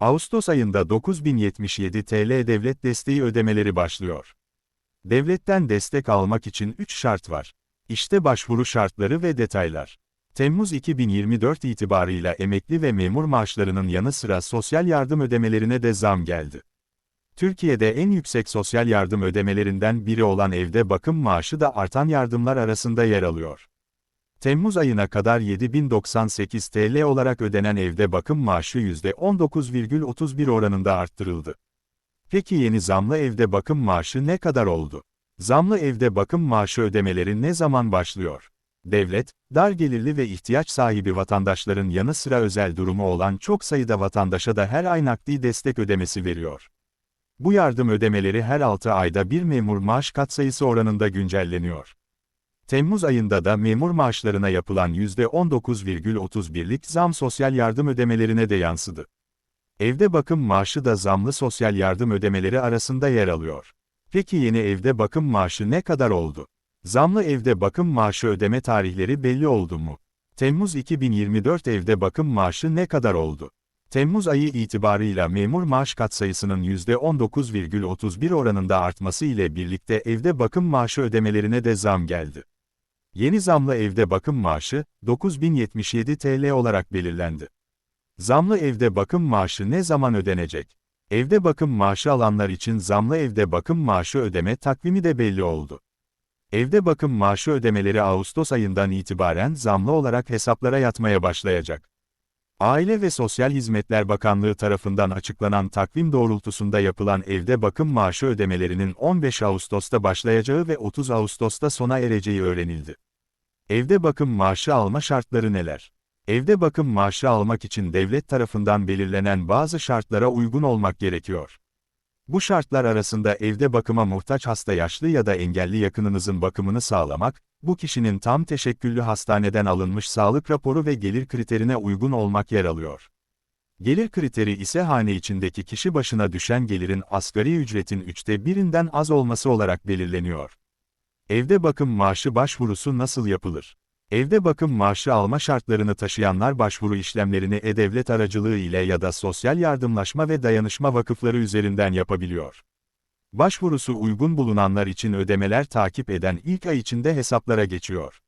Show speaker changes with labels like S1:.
S1: Ağustos ayında 9077 TL devlet desteği ödemeleri başlıyor. Devletten destek almak için 3 şart var. İşte başvuru şartları ve detaylar. Temmuz 2024 itibarıyla emekli ve memur maaşlarının yanı sıra sosyal yardım ödemelerine de zam geldi. Türkiye'de en yüksek sosyal yardım ödemelerinden biri olan evde bakım maaşı da artan yardımlar arasında yer alıyor. Temmuz ayına kadar 7098 TL olarak ödenen evde bakım maaşı %19,31 oranında arttırıldı. Peki yeni zamlı evde bakım maaşı ne kadar oldu? Zamlı evde bakım maaşı ödemeleri ne zaman başlıyor? Devlet, dar gelirli ve ihtiyaç sahibi vatandaşların yanı sıra özel durumu olan çok sayıda vatandaşa da her ay nakdi destek ödemesi veriyor. Bu yardım ödemeleri her 6 ayda bir memur maaş katsayısı oranında güncelleniyor. Temmuz ayında da memur maaşlarına yapılan %19,31'lik zam sosyal yardım ödemelerine de yansıdı. Evde bakım maaşı da zamlı sosyal yardım ödemeleri arasında yer alıyor. Peki yeni evde bakım maaşı ne kadar oldu? Zamlı evde bakım maaşı ödeme tarihleri belli oldu mu? Temmuz 2024 evde bakım maaşı ne kadar oldu? Temmuz ayı itibarıyla memur maaş katsayısının %19,31 oranında artması ile birlikte evde bakım maaşı ödemelerine de zam geldi. Yeni zamlı evde bakım maaşı, 9077 TL olarak belirlendi. Zamlı evde bakım maaşı ne zaman ödenecek? Evde bakım maaşı alanlar için zamlı evde bakım maaşı ödeme takvimi de belli oldu. Evde bakım maaşı ödemeleri Ağustos ayından itibaren zamlı olarak hesaplara yatmaya başlayacak. Aile ve Sosyal Hizmetler Bakanlığı tarafından açıklanan takvim doğrultusunda yapılan evde bakım maaşı ödemelerinin 15 Ağustos'ta başlayacağı ve 30 Ağustos'ta sona ereceği öğrenildi. Evde bakım maaşı alma şartları neler? Evde bakım maaşı almak için devlet tarafından belirlenen bazı şartlara uygun olmak gerekiyor. Bu şartlar arasında evde bakıma muhtaç hasta yaşlı ya da engelli yakınınızın bakımını sağlamak, bu kişinin tam teşekküllü hastaneden alınmış sağlık raporu ve gelir kriterine uygun olmak yer alıyor. Gelir kriteri ise hane içindeki kişi başına düşen gelirin asgari ücretin üçte birinden az olması olarak belirleniyor. Evde bakım maaşı başvurusu nasıl yapılır? Evde bakım maaşı alma şartlarını taşıyanlar başvuru işlemlerini e-devlet aracılığı ile ya da sosyal yardımlaşma ve dayanışma vakıfları üzerinden yapabiliyor. Başvurusu uygun bulunanlar için ödemeler takip eden ilk ay içinde hesaplara geçiyor.